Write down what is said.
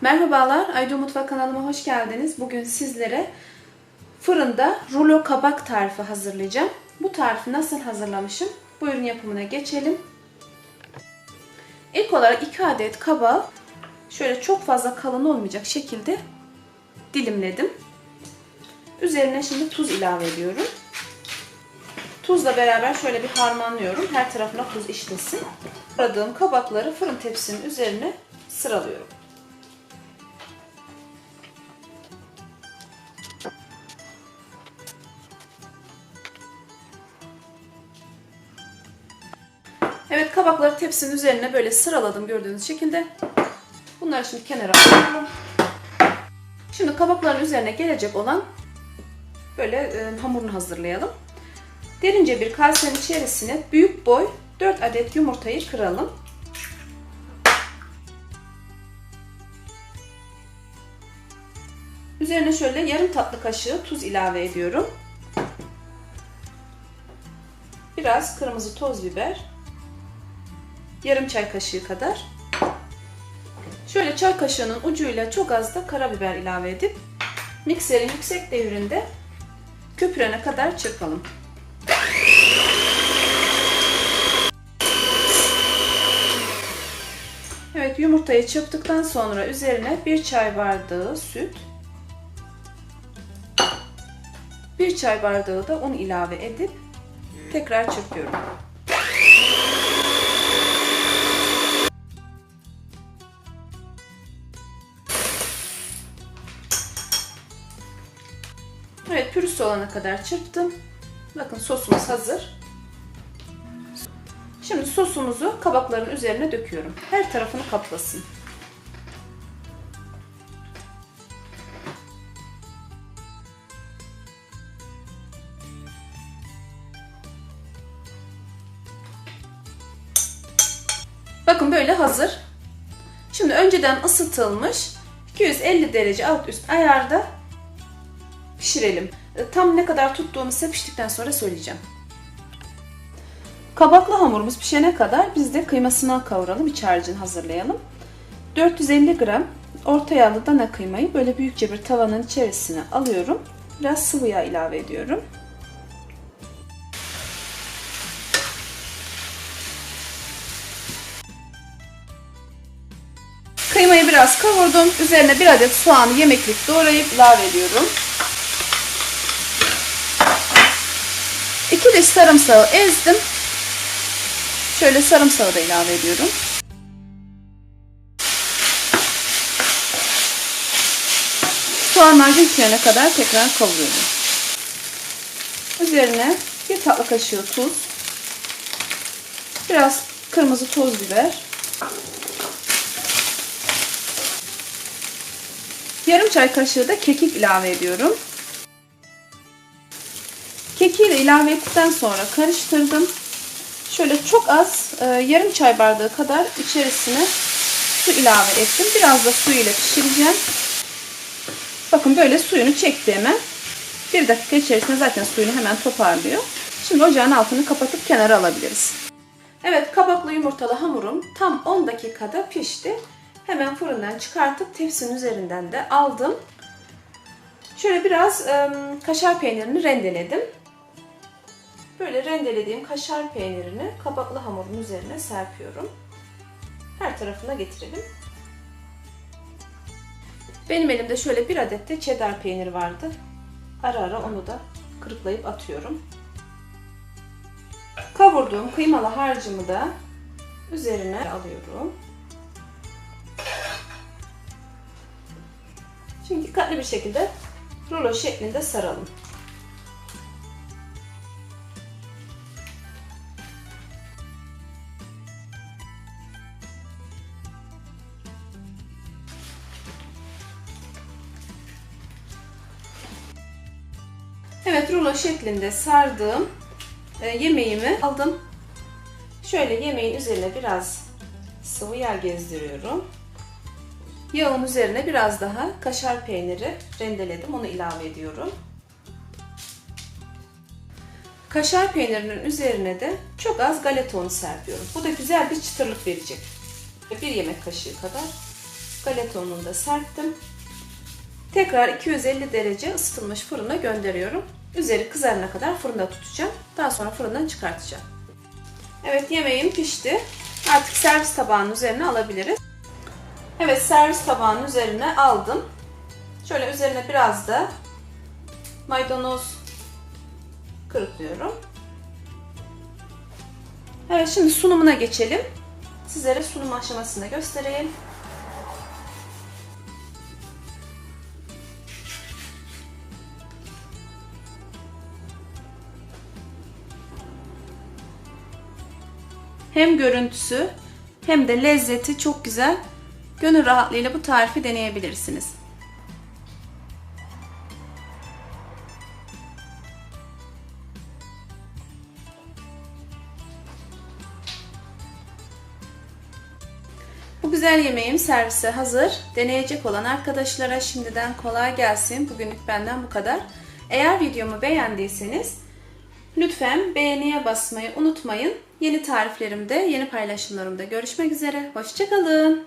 Merhabalar, Aydo Mutfak kanalıma hoş geldiniz. Bugün sizlere fırında rulo kabak tarifi hazırlayacağım. Bu tarifi nasıl hazırlamışım? Buyurun yapımına geçelim. İlk olarak 2 adet kabağı şöyle çok fazla kalın olmayacak şekilde dilimledim. Üzerine şimdi tuz ilave ediyorum. Tuzla beraber şöyle bir harmanlıyorum. Her tarafına tuz işlesin. Aradığım kabakları fırın tepsinin üzerine sıralıyorum. Kabakları tepsinin üzerine böyle sıraladım gördüğünüz şekilde. Bunları şimdi kenara alıyorum. Şimdi kabakların üzerine gelecek olan böyle e, hamurunu hazırlayalım. Derince bir kasenin içerisine büyük boy 4 adet yumurtayı kıralım. Üzerine şöyle yarım tatlı kaşığı tuz ilave ediyorum. Biraz kırmızı toz biber. Yarım çay kaşığı kadar. Şöyle çay kaşığının ucuyla çok az da karabiber ilave edip mikserin yüksek devirinde köpürene kadar çırpalım. Evet yumurtayı çırptıktan sonra üzerine bir çay bardağı süt, bir çay bardağı da un ilave edip tekrar çırpıyorum. Olana kadar çırptım. Bakın sosumuz hazır. Şimdi sosumuzu kabakların üzerine döküyorum. Her tarafını kaplasın. Bakın böyle hazır. Şimdi önceden ısıtılmış 250 derece alt üst ayarda pişirelim. E, Tam ne kadar tuttuğumu size piştikten sonra söyleyeceğim. Kabaklı hamurumuz pişene kadar biz de kıymasını kavuralım, iç harcını hazırlayalım. 450 gram orta yağlı dana kıymayı böyle büyükçe bir tavanın içerisine alıyorum. Biraz sıvı yağ ilave ediyorum. Kıymayı biraz kavurdum. Üzerine bir adet soğanı yemeklik doğrayıp ilave ediyorum. 2 diş sarımsağı ezdim. Şöyle sarımsağı da ilave ediyorum. Soğanlar pişene kadar tekrar kavuruyorum. Üzerine bir tatlı kaşığı tuz, biraz kırmızı toz biber, yarım çay kaşığı da kekik ilave ediyorum. Kekiği de ilave ettikten sonra karıştırdım. Şöyle çok az e, yarım çay bardağı kadar içerisine su ilave ettim. Biraz da su ile pişireceğim. Bakın böyle suyunu çekti hemen. Bir dakika içerisinde zaten suyunu hemen toparlıyor. Şimdi ocağın altını kapatıp kenara alabiliriz. Evet kabaklı yumurtalı hamurum tam 10 dakikada pişti. Hemen fırından çıkartıp tepsinin üzerinden de aldım. Şöyle biraz e, kaşar peynirini rendeledim. Böyle rendelediğim kaşar peynirini kabaklı hamurun üzerine serpiyorum. Her tarafına getirelim. Benim elimde şöyle bir adet de cheddar peyniri vardı. Ara ara onu da kırıklayıp atıyorum. Kavurduğum kıymalı harcımı da üzerine alıyorum. Şimdi dikkatli bir şekilde rulo şeklinde saralım. Evet rulo şeklinde sardığım e, yemeğimi aldım. Şöyle yemeğin üzerine biraz sıvı yağ gezdiriyorum. Yağın üzerine biraz daha kaşar peyniri rendeledim. Onu ilave ediyorum. Kaşar peynirinin üzerine de çok az galeta unu serpiyorum. Bu da güzel bir çıtırlık verecek. Bir yemek kaşığı kadar. Galeta ununu da serptim. Tekrar 250 derece ısıtılmış fırına gönderiyorum. Üzeri kızarana kadar fırında tutacağım. Daha sonra fırından çıkartacağım. Evet yemeğim pişti. Artık servis tabağının üzerine alabiliriz. Evet servis tabağının üzerine aldım. Şöyle üzerine biraz da maydanoz kırıklıyorum. Evet şimdi sunumuna geçelim. Sizlere sunum aşamasını göstereyim. Hem görüntüsü hem de lezzeti çok güzel. Gönül rahatlığıyla bu tarifi deneyebilirsiniz. Bu güzel yemeğim servise hazır. Deneyecek olan arkadaşlara şimdiden kolay gelsin. Bugünlük benden bu kadar. Eğer videomu beğendiyseniz lütfen beğeniye basmayı unutmayın. Yeni tariflerimde, yeni paylaşımlarımda görüşmek üzere. Hoşçakalın.